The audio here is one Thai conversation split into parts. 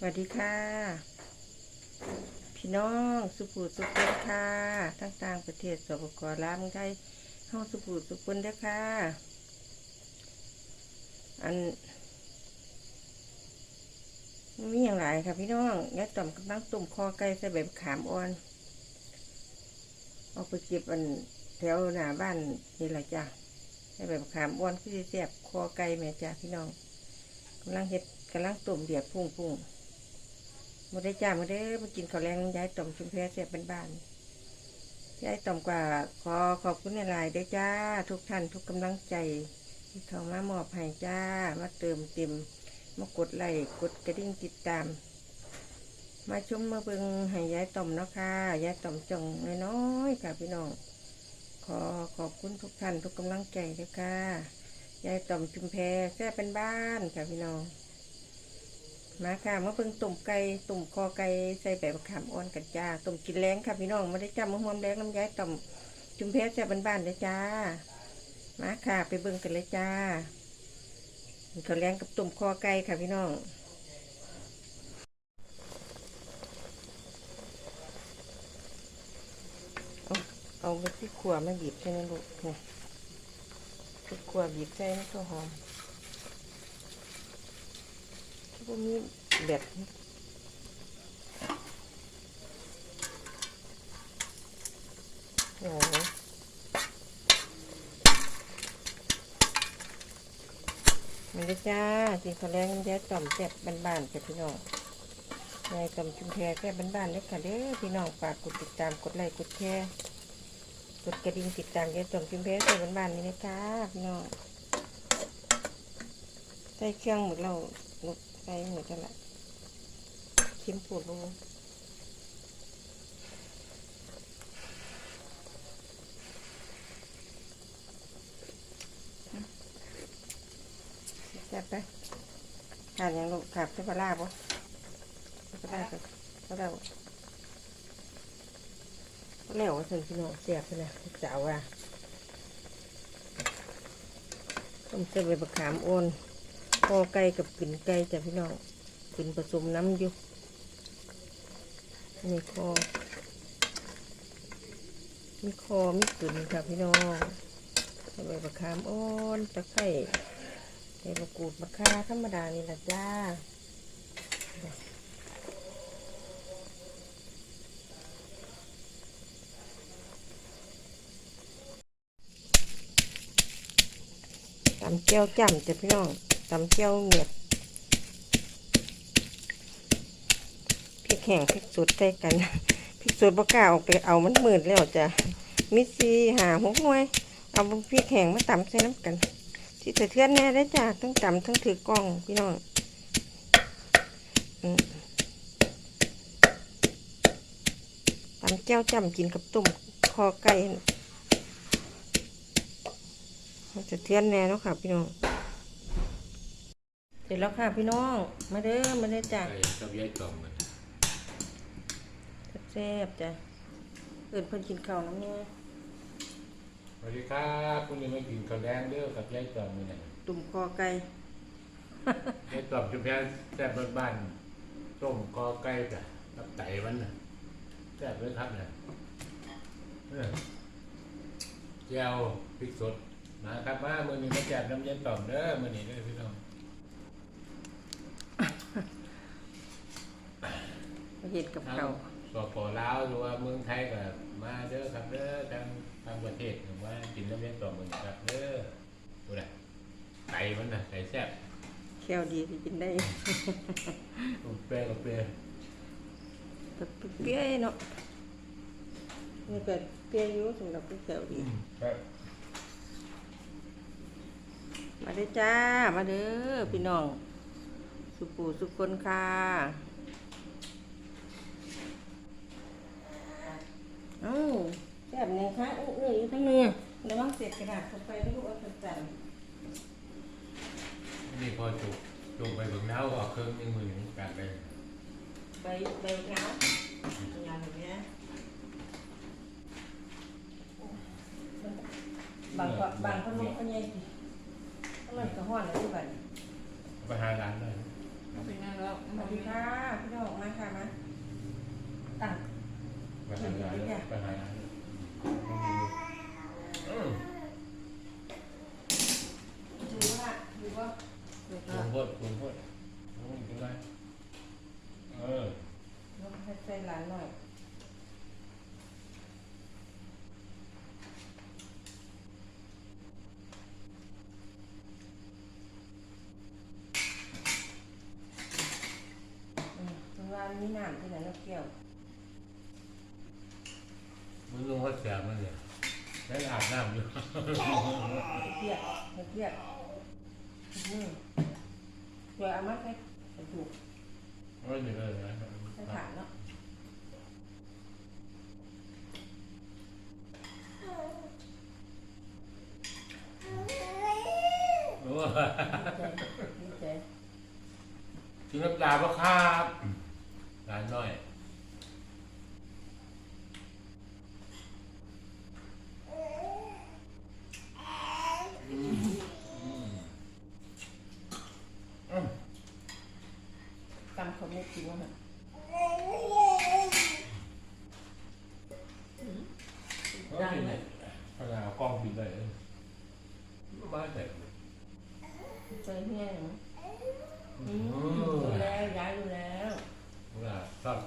สวัสดีค่ะ พี่น้องสุภูสุขุนค่ะทั้งต่างประเทศสปกลาวเมืองไทยห้องสุภูสุขุนเด้อค่ะ อันมีอย่างไรค่ะพี่น้องยายต่อมกำลังต้มคอไก่ใส่ใบมะขามอ่อนเอาไปเก็บอันแถวหน้าบ้านนี่แหละจ้ะใส่ใบมะขามอ่อนคือสิแซ่บคอไก่แม่จ้ะพี่น้องกำลังเฮ็ดกำลังต้มเดือดพุ่งพุ่ง มาได้จ้ามาได้มากินข้าวแรงยายต่อมชุมแพเสียบบ้านๆยายต่อมกว่าขอขอบคุณหลายๆเด้จ้า ทุกท่านทุกกำลังใจที่เขามามอบให้จ้า มาเติมเต็มมากดไลค์กดกระดิ่งติดตาม มาชมมาเบิงให้ยายต่อมเนาะค่ะยายต่อมจงน้อยๆค่ะพี่น้องขอขอบคุณทุกท่านทุกกำลังใจด้อค่ะ ยายต่อมชุมแพแซ่เป็นบ้านค่ะพี่น้อง มาค่ะมาเพิ่งตุ่มไก่ตุ่มคอไก่ใส่แบบมะขามอ่อนกันจ้าตุ่มกินแรงค่ะพี่น้องม่ได้จำมะฮวมแรงน้ำย้ายต่อมจุ่มเพชรแซ่บ้านๆเลยจ้า มาค่ะ ไปเบิ่งกันเลยจ้าข้าวแรงกับตุ่มคอไก่ค่ะพี่น้องเอาเอาไปที่ขวามาบีบใช่ไหมลูกนี่ที่ขวาบีบใส่นี่ก็หอม พวกนี้แบบโอ้มันได้จ้ากินข้าวแรงมันจะต่อมแซ่บบ้านๆจ้ะพี่น้องยายต่อมชุมแพแซ่บบ้านๆเลยค่ะเด้อพี่น้องฝากกดติดตามกดไลค์กดแชร์กดกระดิ่งติดตามยายต่อมชุมแพแซ่บบ้านๆนี่นะจ้าพี่น้องใส่เครื่องหมดเรา ลูกใส่หมดแล้วละชิมปูดลงจับไปขาดยังลูกขาดเส้นปลาร้าปะปลาร้กับปลาร้บ่แล้วถึงพี่น้องเสียบไปเลยสาวว่าต้มเส้นใบมะขามโอน คอไก่กับกลิ่นไก่จ้ะพี่น้องกลิ่นผสมน้ำอยู่มีคอ มีคอมีกลิ่นค่ะพี่น้องใส่ใบมะขามอ่อนตะไคร้ใส่มะกรูดมะข่าธรรมดานี่แหละจ้าตำเจียวจ้ำจ้ะพี่น้อง ตำเจียวเหนียดพริกแห้งพริกสดใส่กันพริกสดบกล้าออกไปเอามันหมืดแล้วจ้ะมิซีหาหกหน่วย เอาพริกแห้งมาตำใส่น้ำกันที่สะเทือนแน่ได้จ้ะทั้งตำทั้งถือกล้องพี่น้องตำเจียวจ้ำกินกับตุ่มคอไก่จะเทียนแน่เนาะค่ะพี่น้อง เสร็จแล้วค่ะพี่น้อง มาเด้อมาเด้อจ้ะไก่กับยายกล่อมมันแซ่บๆจ้ะเอื่นเพิ่นกินข้าวน้ำเนี่ยสวัสดีครับคุณยังไม่กินข้าวแดงเด้อกับยายกล่อมนี่นะตุ่มคอไก่ยายกล่อมจุ๊บแย่แซ่บบ้านๆต้มคอไก่จ้ะกับไก่มันน่ะแซ่บเลยครับเนี่ยเออแจ่วพริกสดมาครับมามื้อนี้มาแจกน้ำยายกล่อมเด้อมื้อนี้เด้อพี่น้อง มา เห็ดกับทั้งข้าวสปปลาวหรือว่าเมืองไทยก็มาเด้อครับเด้อทางทางประเทศก็มากินน้ำยายกล่อมมื้อนี้ครับเด้อดูนะไก่มันน่ะไก่แซ่บแควดีที่กินได้เปรี้ยวเปรี้ยวแบบเปรี้ยวเนาะนี่ก็เปรี้ยวอยู่สำหรับแควดีครับมาเด้อจ้ามาเด้อพี่น้อง สุปูสุคนค่ะ เอ้าแซ่บเนี่ยค่ะอุ้ยอยู่ทั้งเนื้อระวังเศษกระดาษเข้าไปไม่รู้ว่าจะจันนี่พอจุกจุกไปเบิ่งดาวออกเครื่องนึงมือหนึ่งการไปใบใบเงาตัวงานแบบเนี้ยบางก็บางคนลงก็ยังก็มันก็ห้อนเลยที่บ้านไปหาร้านเลยฮเป็นไงแล้วสวัสดีค่ะพี่น้องมาค่ะมาตั้ง ไปหาหาไปหาอื มดูว่าดูว่าเด็กคุละณพูดคุณพูดอืมกินได้เออลงให้ใส่หลานหน่อยอืมตรงร้านนี้น้ำที่ไหนนกเกี่ยวมึงรู้ว่าเสียมันเนี่ยได้อาบน้ำอยู่เกียดเกียดอืมเดี๋ยวเอามาใส่กระดูกไม่เหนื่อยเลยนะใส่ถาดเนาะโอ้ดีใจกินน้ำตาปะครับร้านน้อยอืมอืมอืม กำ เขาไม่กินว่ามันก็กินเลยพนักเอากล้องกินได้เลยบ้านไหนใจแห้งอือืมมดูแล้วย้ายดูแล้วเวลาชอบ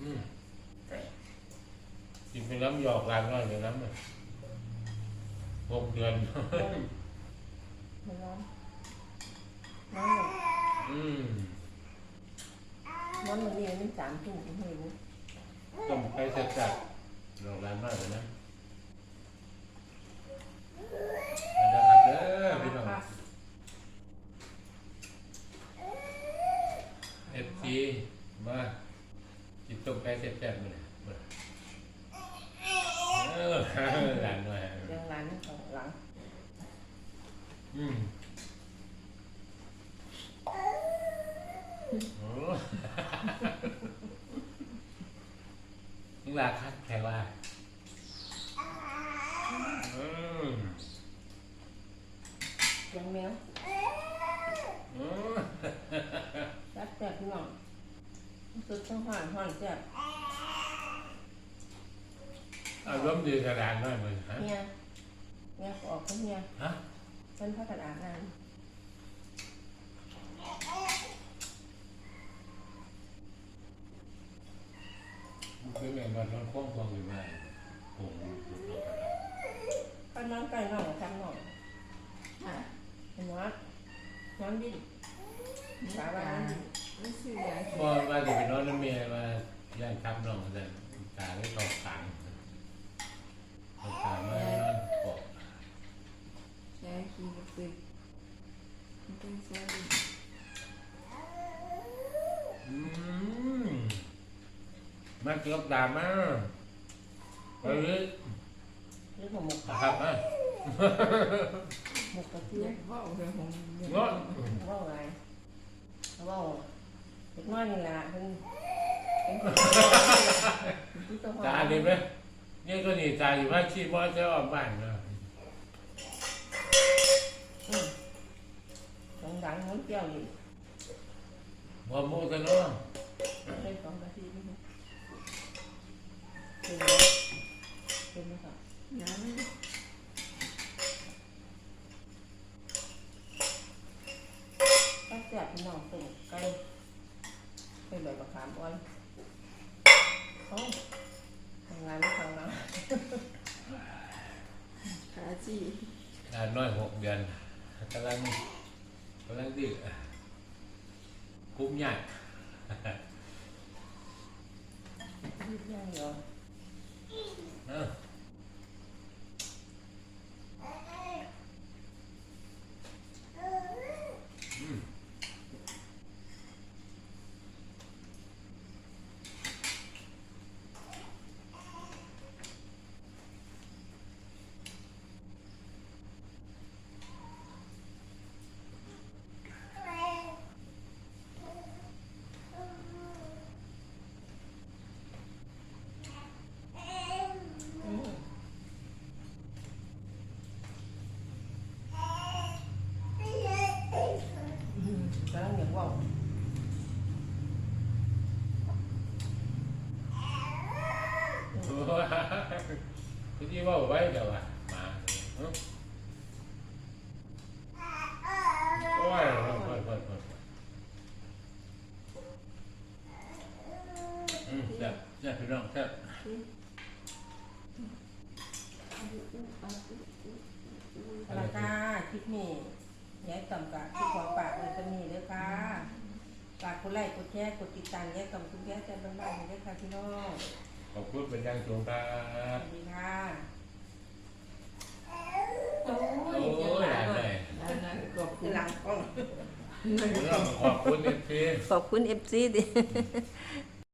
อืมกินเป็นน้ำหยอกร้านน้อยเป็นน้ำอะหกเดือนมันร้อนร้อนเลย อืมร้อนมันเรียนมันสามทุ่มถึงไม่รู้ต้มไก่แซ่บๆหยอกร้านน้อยเป็นน้ำนะครับเด้อพี่น้อง เอฟซีมากินต้มไก่แซ่บๆมาเลยมาเออหลานหน่อยเรื่องร้านของหลัง อืมโอ้ นี่ลาคัดแค่ว่าอืมเลี้ยงแมวอืมจัดแซ่บพี่น้องสุดต้องห่อนห่อนแซ่บอารมณ์ดีกระดานหน่อยมึงฮะเมียเมียออกก็เมียฮะมันพักกระดาษน้มัน คือแม่มันมันคล้องควงอยู่บ้านผมผมตัวกระดาษำก็น้องไก่น้องทำน้องอะเห็นไหมน้ำดิ้นสาบานน้ำดิ้นไม่ซื้อยาพอว่าจะไปนอนน้ำเมียมาย่านทับน้องแต่ตาได้ตอกตังตอกตังมานอนเกาะ ยาคีกับตึกมันเป็นเซลล์ อืม มาเกี่ยวดามาไปเลยหรือผมหมกครับมาหมกกระเทีเทียยบมว่าเอาไปหงเงาะว่าไงว่าเด็กน้อยนี่แหละเพิ่นเป็นผู้ตัวตาดีไหมนี่ก็หนีตายอยู่บ้านชีบอสจะออกบ้านนะดังดังน้ำเปรี้ยวอยู่บ่โมกันเนาะ ได้สองนาทีนี่เป็นไหมเป็นไหมครับ ยาไม่ ก็แซ่บพี่น้องตุ่มไก่เป็นใบมะขามอ่อนโอ้ทำงานไม่ทำงาน ขาจีงานน้อยหกเดือนกำลังกำลังดื้อคุ้มยากยืดย่างเดียวเอ้าอื ที่ว่าไว้เดี๋ยวว่ามาโอ้ยโอ้ยโอ้ยโอ้ยโอ้ยอืมแซ่บแซ่บพี่น้องแซ่บราคาคลิปนี้ยายต่ำกับที่ขอฝากเลยจะมีเด้อค่ะฝากกดไลค์กดแชร์กดติดตามยายต่ำคุณแย่ใจบ้านๆเด้อค่ะพี่น้อง ขอบคุณเป็นอยังสูงครัสบวัสดีค่ะโอ้ยโอ้ยหลานเลยหลานนะขอบคุณหลังกล้องเรื่องขอบคุณเอฟซีขอบคุณเอฟซีดิ